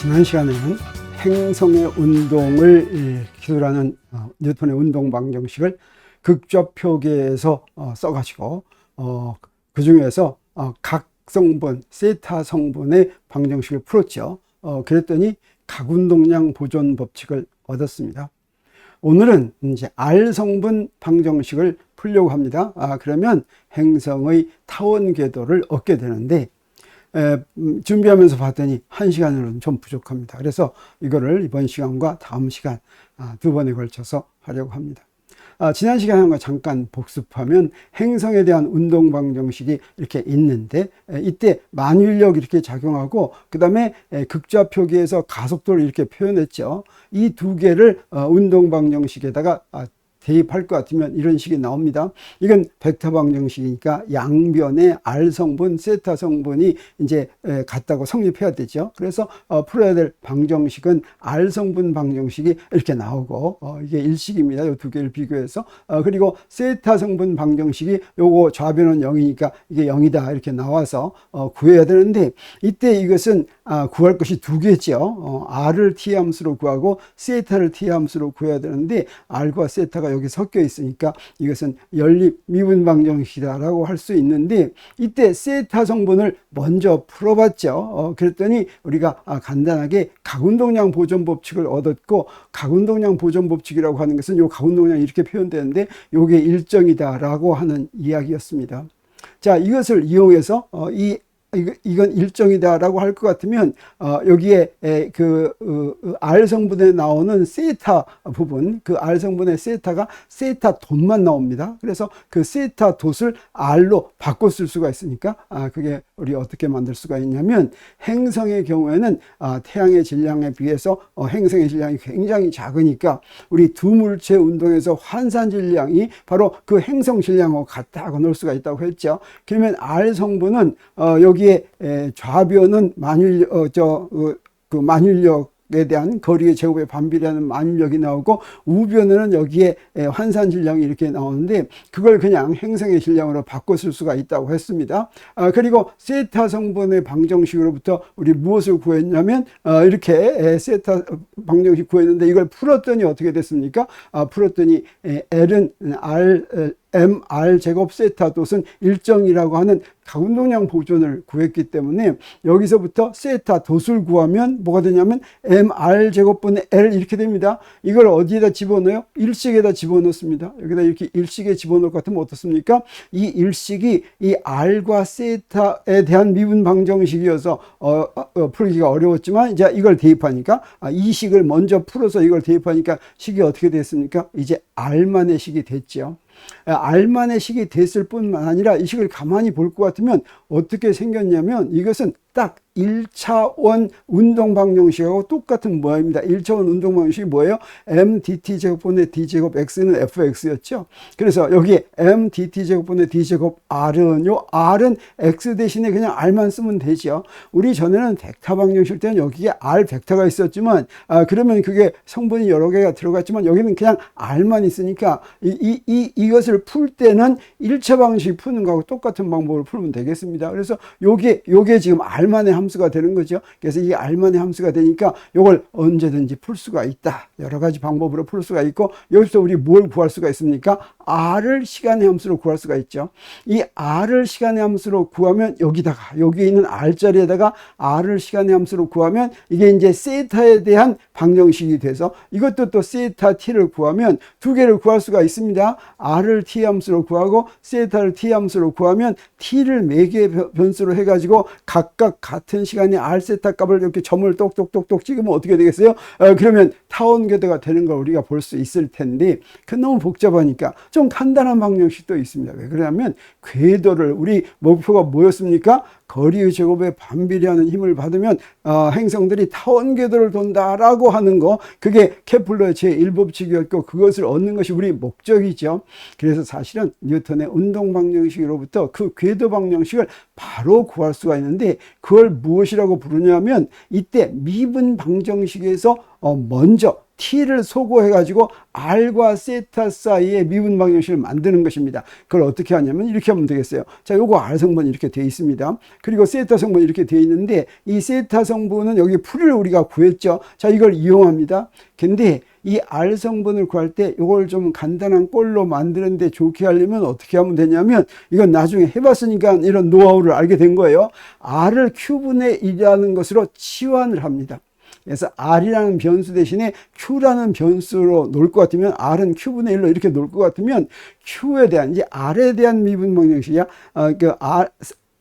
지난 시간에는 행성의 운동을 예, 기술하는 어, 뉴턴의 운동 방정식을 극좌 표계에서 어, 써가지고 어, 그 중에서 어, 각 성분, 세타 성분의 방정식을 풀었죠. 어, 그랬더니 각 운동량 보존 법칙을 얻었습니다. 오늘은 이제 R 성분 방정식을 풀려고 합니다. 아, 그러면 행성의 타원 궤도를 얻게 되는데 에, 음, 준비하면서 봤더니 한 시간으로는 좀 부족합니다. 그래서 이거를 이번 시간과 다음 시간 아, 두 번에 걸쳐서 하려고 합니다. 아, 지난 거 잠깐 복습하면 행성에 대한 운동 방정식이 이렇게 있는데 에, 이때 만율력 이렇게 작용하고 그 다음에 극좌 표기에서 가속도를 이렇게 표현했죠. 이 두 개를 어, 운동 방정식에다가 아, 대입할 것 같으면 이런 식이 나옵니다. 이건 벡터 방 정식이니까 양변의 R 성분, 세타 성분이 이제 같다고 성립해야 되죠. 그래서 어, 풀어야 될 방정식은 R 성분 방정식이 이렇게 나오고 어, 이게 일식입니다. 이 두 개를 비교해서 어, 그리고 세타 성분 방정식이 요거 좌변은 0이니까 이게 0이다 이렇게 나와서 어, 구해야 되는데 이때 이것은 아, 구할 것이 두 개죠. 어, R을 T 함수로 구하고 세타를 T 함수로 구해야 되는데 R과 세타가 여기 섞여 있으니까 이것은 연립 미분 방 정식이다라고 할 수 있는데 이때 세타 성분을 먼저 풀어봤죠. 어, 그랬더니 우리가 아, 간단하게 각운동량 보존 법칙을 얻었고 각운동량 보존 법칙이라고 하는 것은 요 각운동량이 이렇게 표현되는데 요게 일정이다라고 하는 이야기였습니다. 자, 이것을 이용해서 어, 이 이건 일정이다라고 할 것 같으면 어, 여기에 에, 그 어, R 성분에 나오는 세타 부분, 그 R 성분의 세타가 세타 돛만 나옵니다. 그래서 그 세타 돛을 R로 바꿔 쓸 수가 있으니까 아, 그게 우리 어떻게 만들 수가 있냐면 행성의 경우에는 아, 태양의 질량에 비해서 어, 행성의 질량이 굉장히 작으니까 우리 두 물체 운동에서 환산 질량이 바로 그 행성 질량하고 같다고 넣을 수가 있다고 했죠. 그러면 R 성분은 어, 여기 여기에 좌변은 만일 어, 저그 그 만일력 에 대한 거리의 제곱의 반비례하는 만일력이 나오고 우변에는 여기에 환산 질량이 이렇게 나오는데 그걸 그냥 행성의 질량으로 쓸 수가 있다고 했습니다. 아, 그리고 세타 성분의 방정식으로부터 우리 무엇을 구했냐면 아, 이렇게 세타 방정식 구했는데 이걸 풀었더니 어떻게 됐습니까? 아, 풀었더니 L은 R mr 제곱 세타 돛은 일정이라고 하는 가운동량 보존을 구했기 때문에 여기서부터 세타 돛을 구하면 뭐가 되냐면 mr 제곱분의 l 이렇게 됩니다. 이걸 어디에다 집어넣어요? 일식에다 집어넣습니다. 여기다 이렇게 일식에 집어넣을 것 같으면 어떻습니까? 이 일식이 이 r과 세타에 대한 미분 방정식이어서 어, 어, 풀기가 어려웠지만 이제 이걸 대입하니까 아, 이 식을 먼저 풀어서 이걸 대입하니까 식이 어떻게 됐습니까? 이제 r만의 식이 됐죠. 알만의 식이 됐을 뿐만 아니라 이 식을 가만히 볼 것 같으면 어떻게 생겼냐면 이것은 딱 1차원 운동 방정식하고 똑같은 모양입니다. 1차원 운동 방정식이 뭐예요? mdt 제곱분의 d제곱 x는 fx였죠. 그래서 여기 mdt 제곱분의 d제곱 r은 요 r은 x 대신에 그냥 r만 쓰면 되죠. 우리 전에는 벡터 방정식 때는 여기에 r 벡터가 있었지만 아 그러면 그게 성분이 여러 개가 들어갔지만 여기는 그냥 r만 있으니까 이, 이, 이 이것을 풀 때는 1차 방식 푸는 거하고 똑같은 방법을 풀면 되겠습니다. 그래서 요게 요게 지금 r만의 함 함수가 되는 거죠. 그래서 이게 알만의 함수가 되니까 이걸 언제든지 풀 수가 있다. 여러 가지 방법으로 풀 수가 있고 여기서 우리 뭘 구할 수가 있습니까? R을 시간의 함수로 구할 수가 있죠. 이 r을 시간의 함수로 구하면 여기다가 여기 있는 r 자리에다가 r을 시간의 함수로 구하면 이게 이제 세타에 대한 방정식이 돼서 이것도 또 세타 t를 구하면 두 개를 구할 수가 있습니다. r을 t 함수로 구하고 세타를 t 함수로 구하면 t를 매개 변수로 해가지고 각각 같은 시간에 r 세타 값을 이렇게 점을 똑똑똑똑 찍으면 어떻게 되겠어요? 어, 그러면 타원 궤도가 되는 걸 우리가 볼 수 있을 텐데 그 너무 복잡하니까 좀 간단한 방정식도 있습니다. 왜 그러냐면 궤도를 우리 목표가 뭐였습니까? 거리의 제곱에 반비례하는 힘을 받으면 어, 행성들이 타원 궤도를 돈다라고 하는 거 그게 케플러의 제1법칙이었고 그것을 얻는 것이 우리 목적이죠. 그래서 사실은 뉴턴의 운동 방정식으로부터 그 궤도 방정식을 바로 구할 수가 있는데 그걸 무엇이라고 부르냐면 이때 미분 방정식에서 어, 먼저 t를 소거해가지고 r과 세타 사이에 미분 방정식을 만드는 것입니다. 그걸 어떻게 하냐면 이렇게 하면 되겠어요. 자, 요거 r 성분이 이렇게 돼 있습니다. 그리고 세타 성분이 이렇게 돼 있는데 이 세타 성분은 여기 풀이를 우리가 구했죠. 자, 이걸 이용합니다. 근데 이 R 성분을 구할 때 이걸 좀 간단한 꼴로 만드는데 좋게 하려면 어떻게 하면 되냐면 이건 나중에 해봤으니까 이런 노하우를 알게 된 거예요. R을 Q분의 1이라는 것으로 치환을 합니다. 그래서 R이라는 변수 대신에 Q라는 변수로 놓을 것 같으면 R은 Q분의 1로 이렇게 놓을 것 같으면 Q에 대한 이제 R에 대한 미분 방정식이야. 어, 그 R,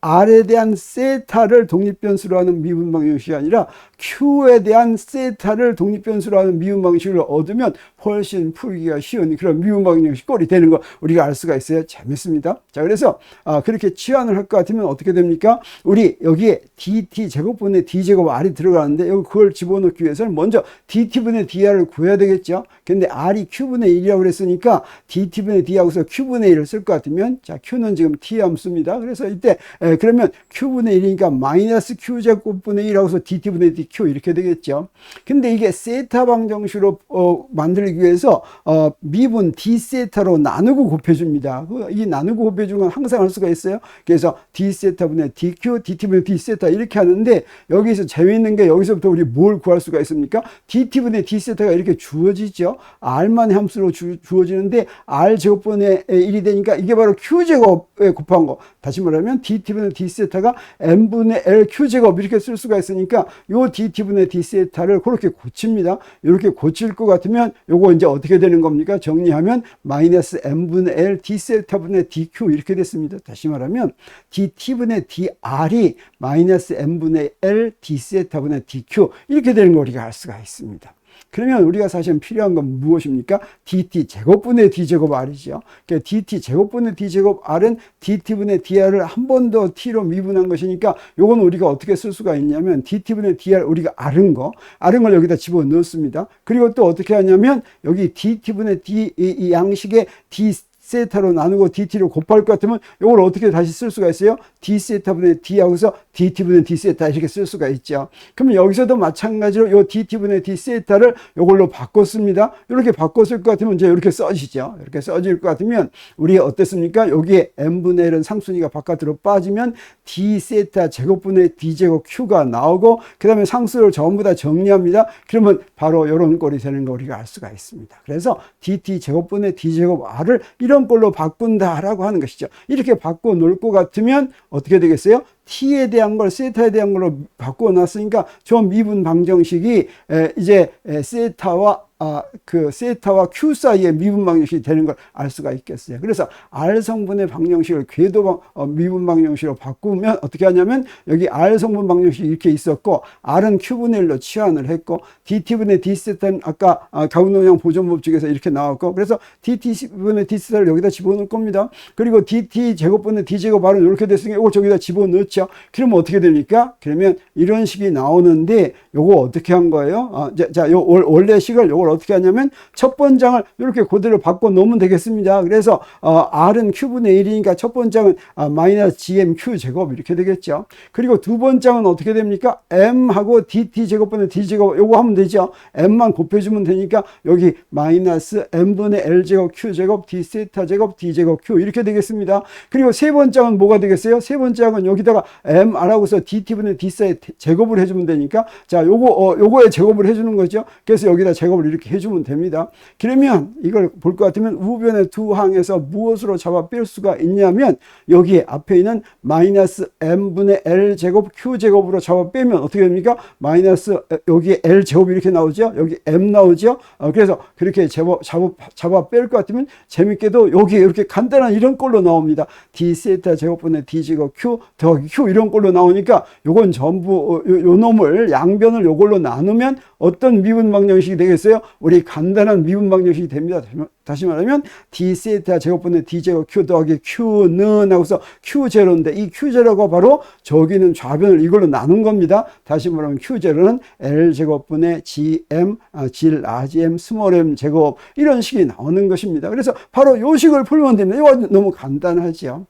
R에 대한 세타를 독립변수로 하는 미분 방정식이 아니라 Q에 대한 세타를 독립변수로 하는 미분 방식을 얻으면 훨씬 풀기가 쉬운 그런 미분 방정식 꼴이 되는 거 우리가 알 수가 있어요. 재밌습니다. 자, 그래서 아, 그렇게 치환을 할 것 같으면 어떻게 됩니까? 우리 여기에 dt 제곱분의 d 제곱 r이 들어가는데 여기 그걸 집어넣기 위해서는 먼저 dt분의 dr을 구해야 되겠죠. 근데 r이 q분의 1이라고 그랬으니까 dt분의 d하고서 q분의 1을 쓸 것 같으면 자, q는 지금 t 함수입니다. 그래서 이때 에, 그러면 q분의 1이니까 마이너스 q제곱분의 1하고서 dt분의 dq 이렇게 되겠죠. 근데 이게 세타 방정식으로 어, 만들기 위해서 어, 미분 d 세타로 나누고 곱해줍니다. 그, 이 나누고 곱해주는 건 항상 할 수가 있어요. 그래서 d 세타분의 dq, dt분의 d 세타 이렇게 하는데 여기서 재미있는 게 여기서부터 우리 뭘 구할 수가 있습니까? dt분의 d 세타가 이렇게 주어지죠. r만의 함수로 주, 주어지는데 r 제곱분의 1이 되니까 이게 바로 q 제곱에 곱한 거. 다시 말하면 dt분의 d 세타가 n분의 l q 제곱 이렇게 쓸 수가 있으니까 요 dt분의 d 세타를 그렇게 고칩니다. 이렇게 고칠 것 같으면 요거 이제 어떻게 되는 겁니까? 정리하면 마이너스 n분의 l d 세타분의 dq 이렇게 됐습니다. 다시 말하면 dt분의 dr이 마이너스 n분의 l d 세타분의 dq 이렇게 되는 거 우리가 알 수가 있습니다. 그러면 우리가 사실 필요한 건 무엇입니까? dt 제곱분의 d 제곱 r이죠. 그러니까 dt 제곱분의 d 제곱 r은 dt분의 dr을 한 번 더 t로 미분한 것이니까 요건 우리가 어떻게 쓸 수가 있냐면 dt분의 dr 우리가 아른 거, 아른 걸 여기다 집어 넣습니다. 그리고 또 어떻게 하냐면 여기 dt분의 d 이, 이 양식에 d 세타로 나누고 dt로 곱할 것 같으면 이걸 어떻게 다시 쓸 수가 있어요? d 세타분의 d하고서 dt분의 d 세타 이렇게 쓸 수가 있죠. 그러면 여기서도 마찬가지로 요 dt분의 d 세타를 이걸로 바꿨습니다. 이렇게 바꿨을 것 같으면 이제 이렇게 써지죠. 이렇게 써질 것 같으면 우리 어땠습니까? 여기에 n분의 1은 상순위가 바깥으로 빠지면 d 세타 제곱분의 d 제곱 q가 나오고 그 다음에 상수를 전부 다 정리합니다. 그러면 바로 이런 꼴이 되는 거 우리가 알 수가 있습니다. 그래서 dt 제곱분의 d 제곱 r을 이런 이런 꼴로 바꾼다라고 하는 것이죠. 이렇게 바꿔 놓을 것 같으면 어떻게 되겠어요? T에 대한 걸 세타에 대한 걸로 바꿔 놨으니까 저 미분 방정식이 이제 세타와 아, 그 세타와 q 사이의 미분 방정식이 되는 걸 알 수가 있겠어요. 그래서 r 성분의 방정식을 궤도 방, 어, 미분 방정식으로 바꾸면 어떻게 하냐면 여기 r 성분 방정식이 이렇게 있었고 r은 q분의 1로 치환을 했고 dt분의 d 세타는 아까 아, 가운동량 보존 법칙에서 이렇게 나왔고 그래서 dt분의 d 세타를 여기다 집어넣을 겁니다. 그리고 dt 제곱분의 d 제곱 바로 이렇게 됐으니까 이걸 저기다 집어넣죠. 그러면 어떻게 됩니까? 그러면 이런 식이 나오는데 요거 어떻게 한 거예요? 아, 자, 자, 요 원래 식을 요걸 어떻게 하냐면 첫 번장을 이렇게 그대로 바꿔 놓으면 되겠습니다. 그래서 어, R은 Q분의 1이니까 첫 번장은 아, 마이너스 GMQ 제곱 이렇게 되겠죠. 그리고 두 번장은 어떻게 됩니까? M하고 DT 제곱분의 D 제곱 요거 하면 되죠. M만 곱해주면 되니까 여기 마이너스 M분의 L 제곱 Q 제곱 D 세타 제곱 D 제곱 Q 이렇게 되겠습니다. 그리고 세 번장은 뭐가 되겠어요? 세 번장은 여기다가 M R하고서 DT분의 D 세 제곱을 해주면 되니까 자 요거 어, 요거에 제곱을 해주는 거죠. 그래서 여기다 제곱을 이렇게 해주면 됩니다. 그러면 이걸 볼 것 같으면 우변의 두 항에서 무엇으로 잡아 뺄 수가 있냐면 여기에 앞에 있는 마이너스 m분의 l 제곱 q 제곱으로 잡아 빼면 어떻게 됩니까? 마이너스 여기 l 제곱 이렇게 나오죠. 여기 m 나오죠. 어, 그래서 그렇게 잡아, 잡아, 잡아 뺄 것 같으면 재밌게도 여기 이렇게 간단한 이런 꼴로 나옵니다. d 세타 제곱분의 d 제곱 q 더하기 q 이런 꼴로 나오니까 요건 전부 요, 요 놈을 양변을 요걸로 나누면 어떤 미분 방 정식이 되겠어요? 우리 간단한 미분 방 정식이 됩니다. 다시 말하면 d 세타 제곱분의 d 제곱 q 더하기 q는 하고서 q0인데 이 q0가 바로 저기는 좌변을 이걸로 나눈 겁니다. 다시 말하면 q0는 l 제곱분의 gm, 아, 질 rgm, 스몰 m 제곱 이런 식이 나오는 것입니다. 그래서 바로 요 식을 풀면 됩니다. 이거 너무 간단하죠.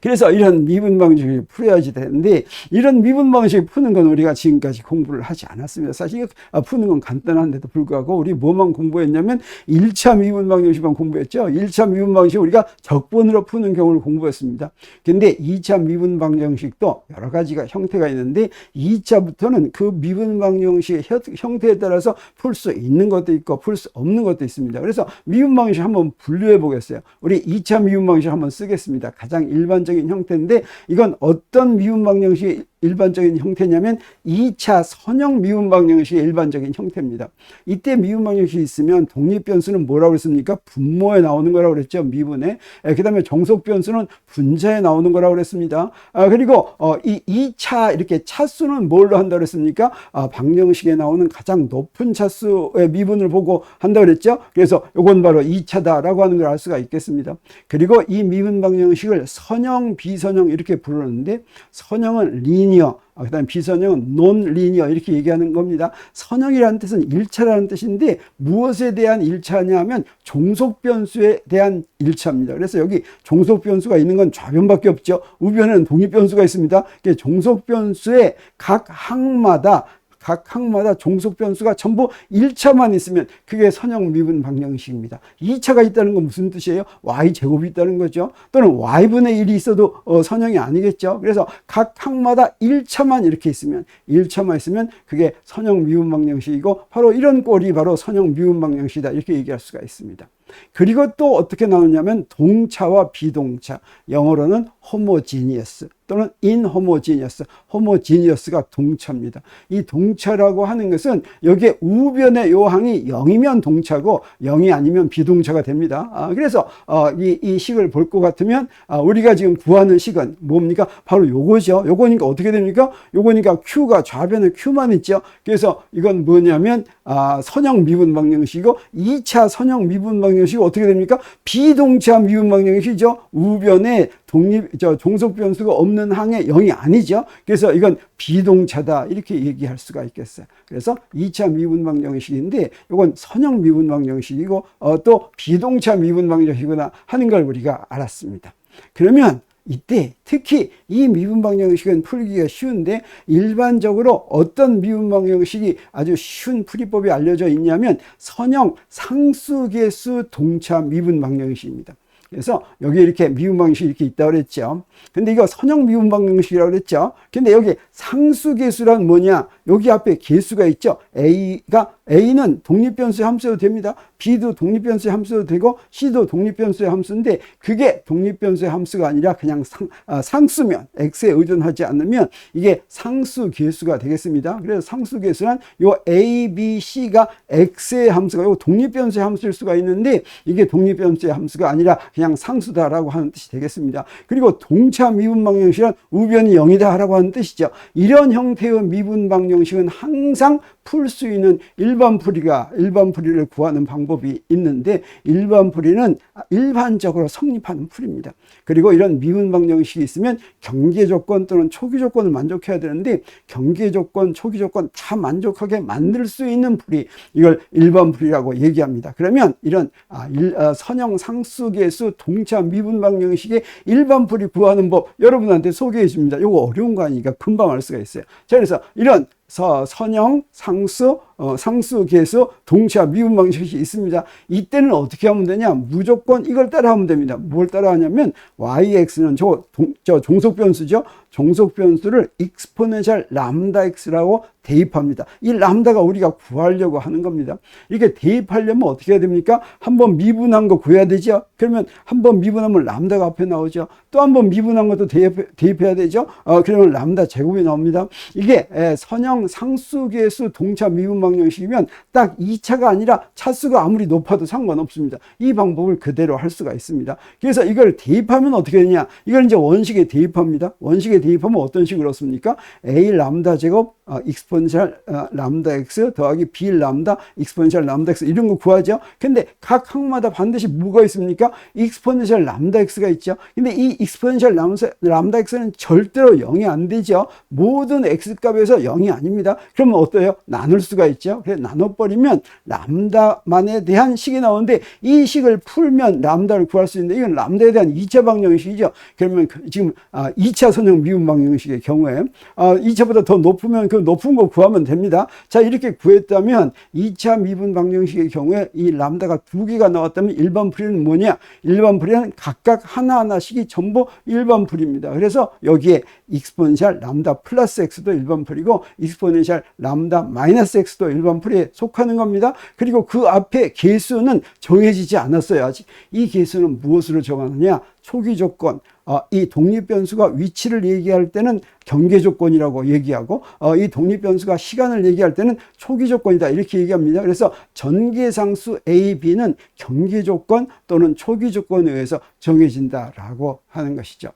그래서 이런 미분 방식을 풀어야지 되는데 이런 미분 방식을 푸는 건 우리가 지금까지 공부를 하지 않았습니다. 사실 아, 푸는 건 간단한데도 불구하고 우리 뭐만 공부했냐면 1차 미분 방정식만 공부했죠. 1차 미분 방식 우리가 적분으로 푸는 경우를 공부했습니다. 근데 2차 미분 방정식도 여러 가지가 형태가 있는데 2차부터는 그 미분 방정식의 혀- 형태에 따라서 풀 수 있는 것도 있고 풀 수 없는 것도 있습니다. 그래서 미분 방식 한번 분류해 보겠어요. 우리 2차 미분 방식 한번 쓰겠습니다. 가장 일 반적인 형태인데 이건 어떤 미분 방정식이 일반적인 형태냐면 2차 선형 미분 방정식의 일반적인 형태입니다. 이때 미분 방정식이 있으면 독립 변수는 뭐라고 그랬습니까? 분모에 나오는 거라고 그랬죠. 미분에. 그 다음에 정속 변수는 분자에 나오는 거라고 그랬습니다. 아, 그리고 어, 이 2차 이렇게 차수는 뭘로 한다고 그랬습니까? 아, 방정식에 나오는 가장 높은 차수의 미분을 보고 한다고 그랬죠. 그래서 이건 바로 2차다라고 하는 걸 알 수가 있겠습니다. 그리고 이 미분 방정식을 선 형, 비선형 이렇게 부르는데 선형은 리니어, 아, 그다음 비선형은 논 리니어 이렇게 얘기하는 겁니다. 선형이라는 뜻은 일차라는 뜻인데 무엇에 대한 일차냐 하면 종속 변수에 대한 일차입니다. 그래서 여기 종속 변수가 있는 건 좌변밖에 없죠. 우변에는 독립 변수가 있습니다. 종속 변수의 각 항마다 각 항마다 종속 변수가 전부 1차만 있으면 그게 선형 미분 방정식입니다. 2차가 있다는 건 무슨 뜻이에요? y 제곱이 있다는 거죠. 또는 y분의 1이 있어도 어, 선형이 아니겠죠. 그래서 각 항마다 1차만 이렇게 있으면 1차만 있으면 그게 선형 미분 방정식이고 바로 이런 꼴이 바로 선형 미분 방정식이다. 이렇게 얘기할 수가 있습니다. 그리고 또 어떻게 나오냐면 동차와 비동차 영어로는 homogeneous 또는 inhomogeneous homogeneous가 동차입니다. 이 동차라고 하는 것은 여기에 우변의 요항이 0이면 동차고 0이 아니면 비동차가 됩니다. 아, 그래서 어, 이, 이 식을 볼 것 같으면 아, 우리가 지금 구하는 식은 뭡니까? 바로 요거죠. 요거니까 어떻게 됩니까? 요거니까 Q가 좌변에 Q만 있죠. 그래서 이건 뭐냐면 아, 선형 미분 방정식이고 2차 선형 미분 방정식이 어떻게 됩니까? 비동차 미분 방정식이죠. 우변에 독립 저 종속 변수가 없는 항에 0이 아니죠. 그래서 이건 비동차다 이렇게 얘기할 수가 있겠어요. 그래서 2차 미분 방정식인데 이건 선형 미분 방정식이고 어, 또 비동차 미분 방정식이구나 하는 걸 우리가 알았습니다. 그러면 이때 특히 이 미분 방정식은 풀기가 쉬운데 일반적으로 어떤 미분 방정식이 아주 쉬운 풀이법이 알려져 있냐면 선형 상수계수 동차 미분 방정식입니다. 그래서 여기 이렇게 미분 방식이 이렇게 있다고 그랬죠. 근데 이거 선형 미분 방식이라고 그랬죠. 근데 여기 상수계수란 뭐냐? 여기 앞에 계수가 있죠. A가 A는 독립변수의 함수도 됩니다. B도 독립변수의 함수도 되고 C도 독립변수의 함수인데 그게 독립변수의 함수가 아니라 그냥 상, 아, 상수면 X에 의존하지 않으면 이게 상수 계수가 되겠습니다. 그래서 상수 계수란 요 A, B, C가 X의 함수가 요 독립변수의 함수일 수가 있는데 이게 독립변수의 함수가 아니라 그냥 상수다라고 하는 뜻이 되겠습니다. 그리고 동차 미분 방정식은 우변이 0이다라고 하는 뜻이죠. 이런 형태의 미분 방정식은 항상 풀 수 있는 일반 풀이가 일반 풀이를 구하는 방법이 있는데 일반 풀이는 일반적으로 성립하는 풀입니다. 그리고 이런 미분 방 정식이 있으면 경계 조건 또는 초기 조건을 만족해야 되는데 경계 조건, 초기 조건 다 만족하게 만들 수 있는 풀이 이걸 일반 풀이라고 얘기합니다. 그러면 이런 아, 일, 아, 선형 상수계수 동차 미분 방 정식의 일반 풀이 구하는 법 여러분한테 소개해 줍니다. 이거 어려운 거 아니니까 금방 알 수가 있어요. 자, 그래서 이런 서, 선형, 상수, 어, 상수, 계수, 동차, 미분 방식이 있습니다. 이때는 어떻게 하면 되냐? 무조건 이걸 따라 하면 됩니다. 뭘 따라 하냐면, yx는 저, 동, 저 종속 변수죠? 종속 변수를 익스포넨셜 람다 x라고 대입합니다. 이 람다가 우리가 구하려고 하는 겁니다. 이게 대입하려면 어떻게 해야 됩니까? 한번 미분한 거 구해야 되죠? 그러면 한번 미분하면 람다가 앞에 나오죠? 또 한번 미분한 것도 대입, 대입해야 되죠? 어, 그러면 람다 제곱이 나옵니다. 이게 에, 선형 상수계수 동차 미분 방정식이면 딱 2차가 아니라 차수가 아무리 높아도 상관없습니다. 이 방법을 그대로 할 수가 있습니다. 그래서 이걸 대입하면 어떻게 되냐? 이걸 이제 원식에 대입합니다. 원식에 대입하면 어떤 식으로 씁니까? a 람다 제곱 어, 익스포넨셜 어, 람다 x 더하기 b 람다 익스포넨셜 람다 x 이런 거 구하죠. 근데 각 항마다 반드시 뭐가 있습니까? 익스포넨셜 람다 x가 있죠. 근데 이 익스포넨셜 람다, 람다 x는 절대로 0이 안 되죠. 모든 x 값에서 0이 아닙니다. 그러면 어때요? 나눌 수가 있죠. 있죠. 그래서 나눠버리면 람다만에 대한 식이 나오는데 이 식을 풀면 람다를 구할 수 있는데 이건 람다에 대한 2차 방정식이죠. 그러면 그 지금 아, 2차 선형 미분 방정식의 경우에 아, 2차보다 더 높으면 그 높은 거 구하면 됩니다. 자 이렇게 구했다면 2차 미분 방정식의 경우에 이 람다가 두 개가 나왔다면 일반 풀이는 뭐냐? 일반 풀이는 각각 하나하나씩이 전부 일반 풀입니다. 그래서 여기에 익스포넨셜 람다 플러스 x도 일반 풀이고 익스포넨셜 람다 마이너스 x도 일반 풀이에 속하는 겁니다. 그리고 그 앞에 개수는 정해지지 않았어요. 아직 이 개수는 무엇으로 정하느냐? 초기 조건, 어, 이 독립 변수가 위치를 얘기할 때는 경계 조건이라고 얘기하고 어, 이 독립 변수가 시간을 얘기할 때는 초기 조건이다 이렇게 얘기합니다. 그래서 전개상수 A, B는 경계 조건 또는 초기 조건에 의해서 정해진다라고 하는 것이죠.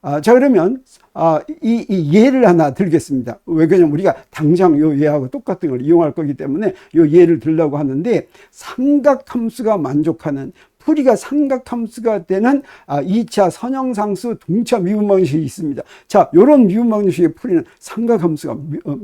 아, 자 그러면 아, 이, 이 예를 하나 들겠습니다. 왜 그냥 우리가 당장 요 예하고 똑같은 걸 이용할 거기 때문에 요 예를 들려고 하는데 삼각함수가 만족하는 풀이가 삼각함수가 되는 아, 2차 선형상수 동차 미분 방식이 있습니다. 자, 요런 미분 방식의 풀이는 삼각함수가 미, 어,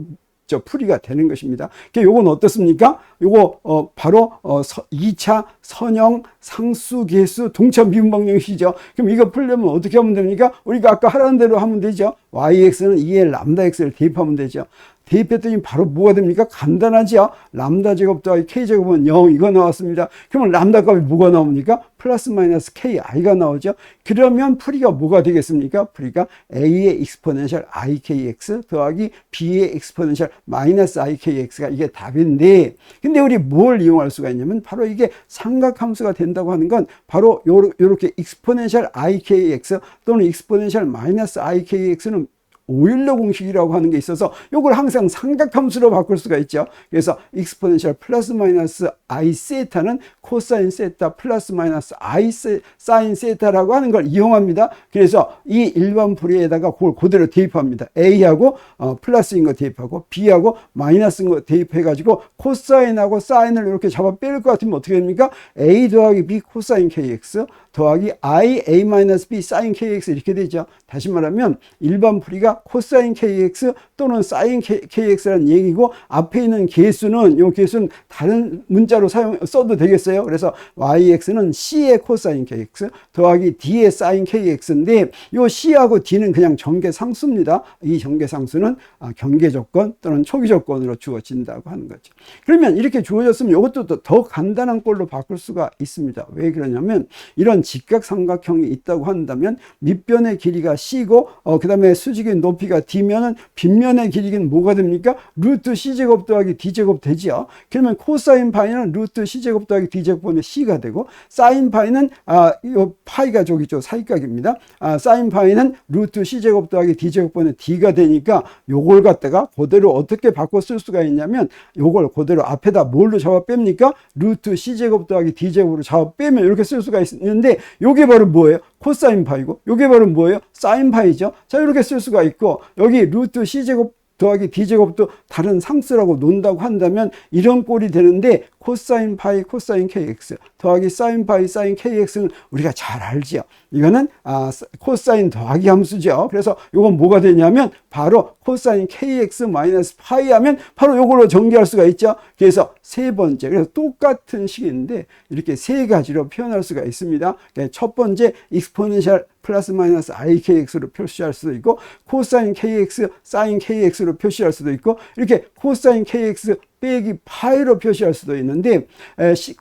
저 풀이가 되는 것입니다. 요건 어떻습니까? 요거 어 바로 어 2차 선형 상수 계수 동차 미분 방정식이죠. 그럼 이거 풀려면 어떻게 하면 됩니까? 우리가 아까 하라는 대로 하면 되죠. yx는 2의 람다 x를 대입하면 되죠. 대입했더니 바로 뭐가 됩니까? 간단하죠? 람다 제곱 더하기 k 제곱은 0 이거 나왔습니다. 그러면 람다 값이 뭐가 나옵니까? 플러스 마이너스 ki가 나오죠. 그러면 풀이가 뭐가 되겠습니까? 풀이가 a의 익스포넨셜 ikx 더하기 b의 익스포넨셜 마이너스 ikx가 이게 답인데 근데 우리 뭘 이용할 수가 있냐면 바로 이게 삼각함수가 된다고 하는 건 바로 요렇게 익스포넨셜 ikx 또는 익스포넨셜 마이너스 ikx는 오일러 공식이라고 하는 게 있어서 이걸 항상 삼각함수로 바꿀 수가 있죠. 그래서 익스포넨셜 플러스 마이너스 i 세타는 코사인 세타 플러스 마이너스 i 사인 세타라고 하는 걸 이용합니다. 그래서 이 일반 풀이에다가 그걸 그대로 대입합니다. a하고 어, 플러스인 거 대입하고 b하고 마이너스인 거 대입해 가지고 코사인하고 사인을 이렇게 잡아 뺄것 같으면 어떻게 됩니까? a 더하기 b 코사인 kx 더하기 i a 마이너스 b 사인 kx 이렇게 되죠. 다시 말하면 일반 풀이가 코사인 kx 또는 사인 kx라는 얘기고 앞에 있는 개수는 이 개수는 다른 문자로 사용 써도 되겠어요. 그래서 yx는 c의 코사인 kx 더하기 d의 사인 kx인데 이 c하고 d는 그냥 전개 상수입니다. 이 전개 상수는 아, 경계 조건 또는 초기 조건으로 주어진다고 하는 거죠. 그러면 이렇게 주어졌으면 이것도 더 간단한 꼴로 바꿀 수가 있습니다. 왜 그러냐면 이런 직각삼각형이 있다고 한다면 밑변의 길이가 c고 어, 그 다음에 수직의 높이가 d면은 빗면의 길이는 뭐가 됩니까? 루트 c제곱 더하기 d제곱 되지요. 그러면 코사인 파이는 루트 c제곱 더하기 d제곱분의 c가 되고 사인 파이는 아, 요 파이가 저기죠. 사이각입니다. 아, 사인 파이는 루트 c제곱 더하기 d제곱분의 d가 되니까 요걸 갖다가 그대로 어떻게 바꿔 쓸 수가 있냐면 요걸 그대로 앞에다 뭘로 잡아 뺍니까? 루트 c제곱 더하기 d제곱으로 잡아 빼면 이렇게 쓸 수가 있는데 요게 바로 뭐예요? 코사인 파이고 요게 바로 뭐예요? 사인 파이죠. 자 이렇게 쓸 수가 있고 여기 루트 c제곱 더하기 d제곱도 다른 상수라고 논다고 한다면 이런 꼴이 되는데 코사인 파이 코사인 kx 더하기 사인 파이 사인 kx는 우리가 잘 알지요. 이거는 아, 코사인 더하기 함수죠. 그래서 이건 뭐가 되냐면 바로 코사인 kx 마이너스 파이 하면 바로 이걸로 전개할 수가 있죠. 그래서 세 번째 그래서 똑같은 식인데 이렇게 세 가지로 표현할 수가 있습니다. 첫 번째 익스포넨셜 플러스 마이너스 ikx로 표시할 수도 있고 코사인 kx 사인 kx로 표시할 수도 있고 이렇게 코사인 kx 빼기 파이로 표시할 수도 있는데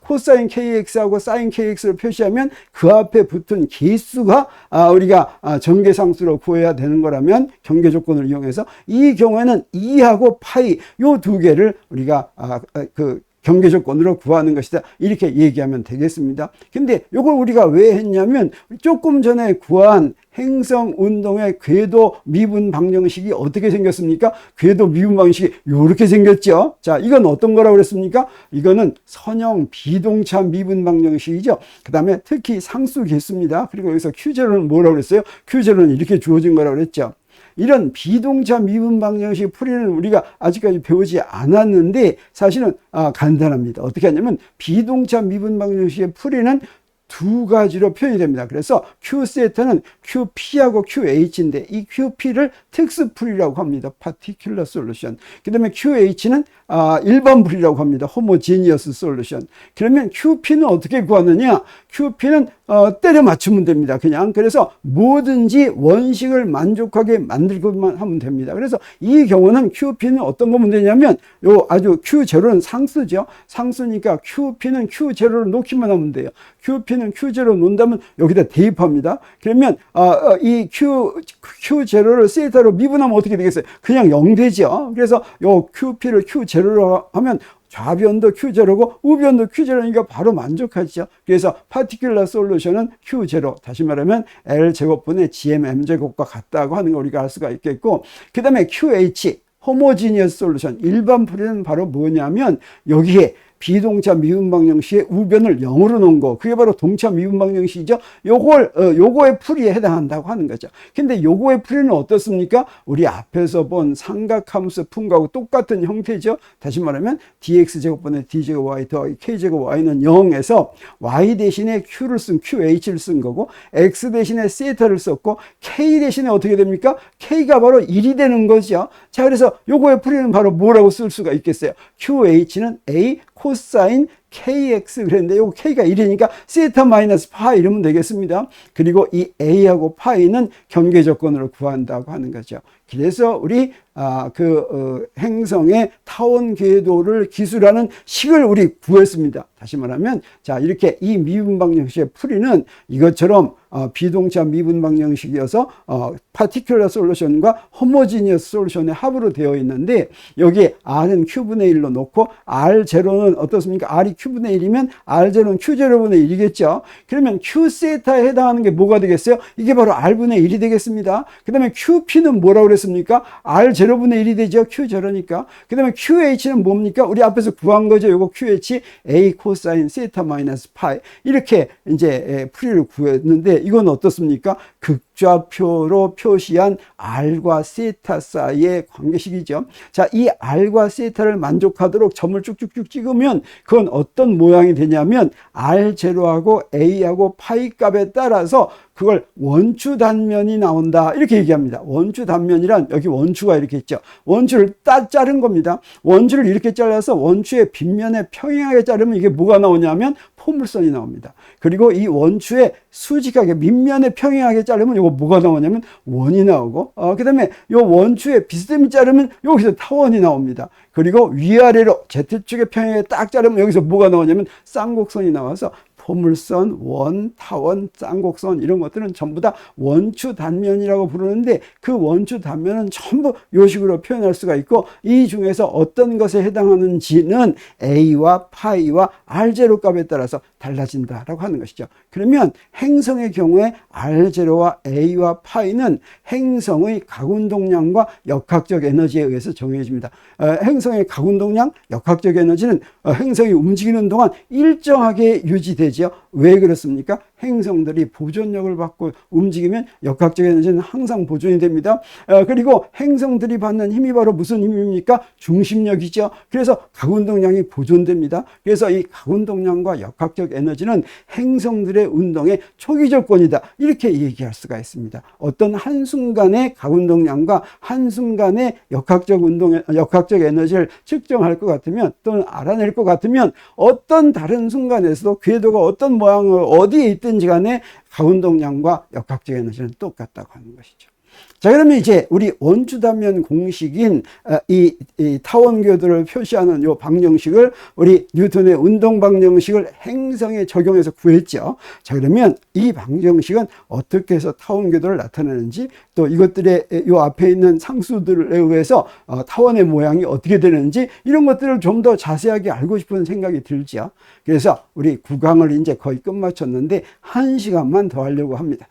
코사인 kx하고 사인 kx를 표시하면 그 앞에 붙은 개수가 아, 우리가 아, 전개상수로 구해야 되는 거라면 경계 조건을 이용해서 이 경우에는 2하고 파이 요 두 개를 우리가 아, 그 경계 조건으로 구하는 것이다. 이렇게 얘기하면 되겠습니다. 근데 이걸 우리가 왜 했냐면 조금 전에 구한 행성 운동의 궤도 미분 방정식이 어떻게 생겼습니까? 궤도 미분 방식이 이렇게 생겼죠. 자, 이건 어떤 거라고 그랬습니까? 이거는 선형 비동차 미분 방정식이죠. 그 다음에 특히 상수 개수입니다. 그리고 여기서 q0는 뭐라고 그랬어요? q0는 이렇게 주어진 거라고 그랬죠. 이런 비동차 미분 방정식 풀이는 우리가 아직까지 배우지 않았는데 사실은 아, 간단합니다. 어떻게 하냐면 비동차 미분 방정식의 풀이는 두 가지로 표현이 됩니다. 그래서 Q 세타는 QP하고 QH인데 이 QP를 특수풀이라고 합니다. Particular Solution. 그 다음에 QH는 아, 일반풀이라고 합니다. Homogeneous Solution. 그러면 QP는 어떻게 구하느냐? QP는 어, 때려 맞추면 됩니다. 그냥. 그래서 뭐든지 원식을 만족하게 만들고만 하면 됩니다. 그래서 이 경우는 QP는 어떤 거면 되냐면 요 아주 Q0는 상수죠. 상수니까 QP는 Q0를 놓기만 하면 돼요. QP는 Q0 놓는다면 여기다 대입합니다. 그러면 어, 어, 이 Q, Q0를 세타로 미분하면 어떻게 되겠어요? 그냥 0 되죠. 그래서 요 QP를 Q0 로 하면 좌변도 Q0고 우변도 Q0니까 바로 만족하죠. 그래서 파티큘러 솔루션은 Q0. 다시 말하면 L 제곱분의 GM M 제곱과 같다고 하는 걸 우리가 알 수가 있겠고 그 다음에 QH 호모지니어스 솔루션 일반 풀이는 바로 뭐냐면 여기에 비동차 미분 방정식의 우변을 0으로 놓은 거. 그게 바로 동차 미분 방정식이죠. 요걸 어, 요거의 풀이에 해당한다고 하는 거죠. 근데 요거의 풀이는 어떻습니까? 우리 앞에서 본 삼각함수 품과고 똑같은 형태죠. 다시 말하면 dx 제곱분의 d 제곱 y 더하기 k 제곱 y는 0에서 y 대신에 q를 쓴 qh를 쓴 거고 x 대신에 세타를 썼고 k 대신에 어떻게 됩니까? k가 바로 1이 되는 거죠. 자 그래서 요거의 풀이는 바로 뭐라고 쓸 수가 있겠어요? qh는 a 코사인 kx 그랬는데 요거 k가 1이니까 세타 마이너스 파 이러면 되겠습니다. 그리고 이 a하고 파이는 경계 조건으로 구한다고 하는 거죠. 그래서 우리 아, 그 어, 행성의 타원 궤도를 기술하는 식을 우리 구했습니다. 다시 말하면 자 이렇게 이 미분 방정식의 풀이는 이것처럼 어, 비동차 미분 방정식이어서 어, 파티큘러 솔루션과 호모지니어스 솔루션의 합으로 되어 있는데 여기 r은 q분의 1로 놓고 r0는 어떻습니까? r이 q분의 1이면 r0는 q0분의 1이겠죠. 그러면 q세타에 해당하는 게 뭐가 되겠어요? 이게 바로 r분의 1이 되겠습니다. 그 다음에 qp는 뭐라고 그랬 습니까? r0분의 1이 되죠. q0니까. 그 다음에 qh는 뭡니까? 우리 앞에서 구한 거죠. 요거 qh a 코사인 세타 마이너스 파이 이렇게 이제 풀이를 구했는데 이건 어떻습니까? 극 좌표로 표시한 R과 세타 사이의 관계식이죠. 자, 이 R과 세타를 만족하도록 점을 쭉쭉쭉 찍으면 그건 어떤 모양이 되냐면 R0하고 A하고 파이 값에 따라서 그걸 원추 단면이 나온다. 이렇게 얘기합니다. 원추 단면이란 여기 원추가 이렇게 있죠. 원추를 딱 자른 겁니다. 원추를 이렇게 잘라서 원추의 빗면에 평행하게 자르면 이게 뭐가 나오냐면 포물선이 나옵니다. 그리고 이 원추에 수직하게 밑면에 평행하게 자르면 이거 뭐가 나오냐면 원이 나오고 어, 그 다음에 이 원추에 비스듬히 자르면 여기서 타원이 나옵니다. 그리고 위아래로 Z축에 평행하게 딱 자르면 여기서 뭐가 나오냐면 쌍곡선이 나와서 포물선, 원, 타원, 쌍곡선 이런 것들은 전부 다 원추 단면이라고 부르는데 그 원추 단면은 전부 요 식으로 표현할 수가 있고 이 중에서 어떤 것에 해당하는지는 a와 파이와 r0 값에 따라서 달라진다라고 하는 것이죠. 그러면 행성의 경우에 r0와 a와 파이는 행성의 가운동량과 역학적 에너지에 의해서 정해집니다. 어, 행성의 가운동량, 역학적 에너지는 어, 행성이 움직이는 동안 일정하게 유지되죠. 되죠. 왜 그렇습니까? 행성들이 보존력을 받고 움직이면 역학적 에너지는 항상 보존이 됩니다. 어, 그리고 행성들이 받는 힘이 바로 무슨 힘입니까? 중심력이죠. 그래서 각운동량이 보존됩니다. 그래서 이 각운동량과 역학적 에너지는 행성들의 운동의 초기 조건이다. 이렇게 얘기할 수가 있습니다. 어떤 한순간의 각운동량과 한순간의 역학적 운동, 역학적 에너지를 측정할 것 같으면 또는 알아낼 것 같으면 어떤 다른 순간에서도 궤도가 어떤 모양을 어디에 있든 지 간에 가운동량과 역학적 에너지는 똑같다고 하는 것이죠. 자, 그러면 이제 우리 원주단면 공식인 어, 이, 이 타원교도를 표시하는 요 방정식을 우리 뉴턴의 운동 방정식을 행성에 적용해서 구했죠. 자, 그러면 이 방정식은 어떻게 해서 타원교도를 나타내는지 또 이것들의 요 앞에 있는 상수들에 의해서 어, 타원의 모양이 어떻게 되는지 이런 것들을 좀 더 자세하게 알고 싶은 생각이 들죠. 그래서 우리 구강을 이제 거의 끝마쳤는데 한 시간만 더 하려고 합니다.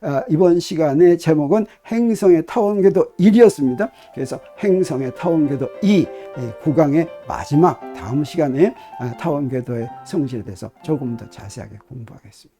어, 이번 시간의 제목은 행성의 타원궤도 1이었습니다. 그래서 행성의 타원궤도 2 구강의 마지막 다음 시간에 어, 타원궤도의 성질에 대해서 조금 더 자세하게 공부하겠습니다.